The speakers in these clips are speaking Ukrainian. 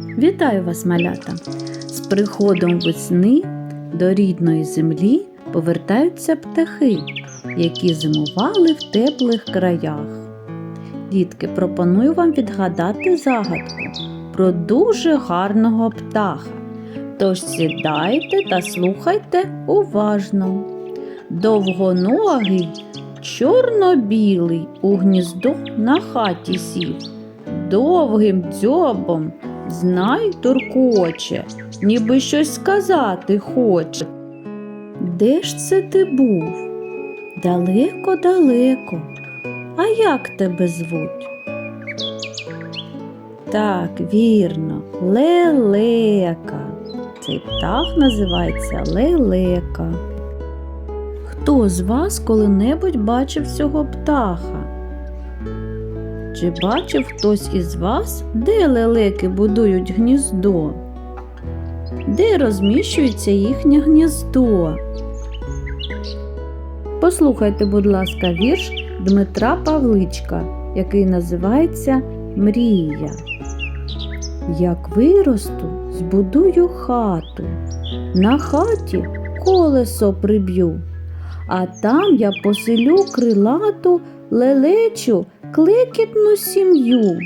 Вітаю вас, малята! З приходом весни до рідної землі повертаються птахи, які зимували в теплих краях. Дітки, пропоную вам відгадати загадку про дуже гарного птаха. Тож сідайте та слухайте уважно. Довгоногий, чорно-білий у гніздо на хаті сів, довгим дзьобом знай туркоче, ніби щось сказати хоче. Де ж це ти був? Далеко-далеко. А як тебе звуть? Так, вірно, лелека. Цей птах називається лелека. Хто з вас коли-небудь бачив цього птаха? Чи бачив хтось із вас, де лелеки будують гніздо? Де розміщується їхнє гніздо? Послухайте, будь ласка, вірш Дмитра Павличка, який називається Мрія. Як виросту, збудую хату, на хаті колесо приб'ю, а там я поселю крилату лелечу клекітну сім'ю.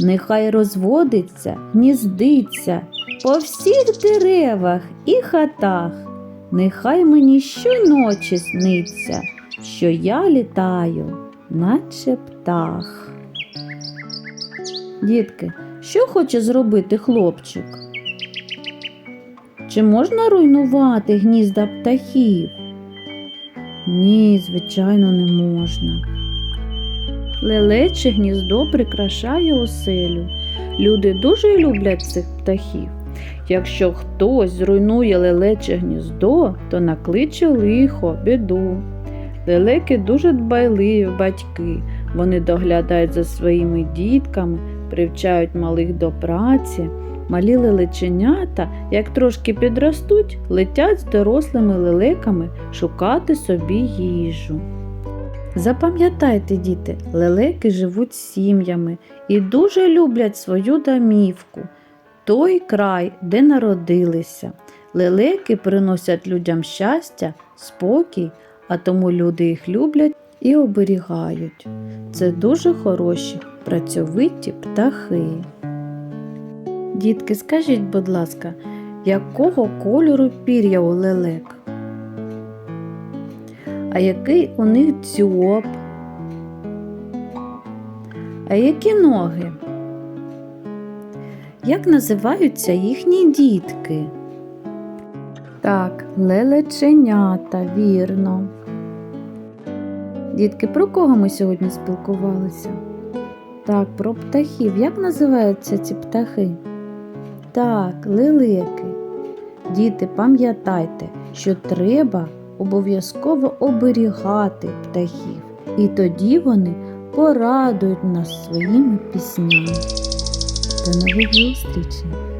Нехай розводиться, гніздиться по всіх деревах і хатах. Нехай мені щоночі сниться, що я літаю, наче птах. Дітки, що хоче зробити хлопчик? Чи можна руйнувати гнізда птахів? Ні, звичайно, не можна. Лелече гніздо прикрашає оселю. Люди дуже люблять цих птахів. Якщо хтось зруйнує лелече гніздо, то накличе лихо, біду. Лелеки дуже дбайливі батьки. Вони доглядають за своїми дітками, привчають малих до праці. Малі лелеченята, як трошки підростуть, летять з дорослими лелеками шукати собі їжу. Запам'ятайте, діти, лелеки живуть сім'ями і дуже люблять свою домівку, той край, де народилися. Лелеки приносять людям щастя, спокій, а тому люди їх люблять і оберігають. Це дуже хороші, працьовиті птахи. Дітки, скажіть, будь ласка, якого кольору пір'я у лелек? А який у них дзьоб? А які ноги? Як називаються їхні дітки? Так, лелеченята, вірно. Дітки, про кого ми сьогодні спілкувалися? Так, про птахів. Як називаються ці птахи? Так, лелеки. Діти, пам'ятайте, що треба обов'язково оберігати птахів, і тоді вони порадують нас своїми піснями. До нових зустрічей!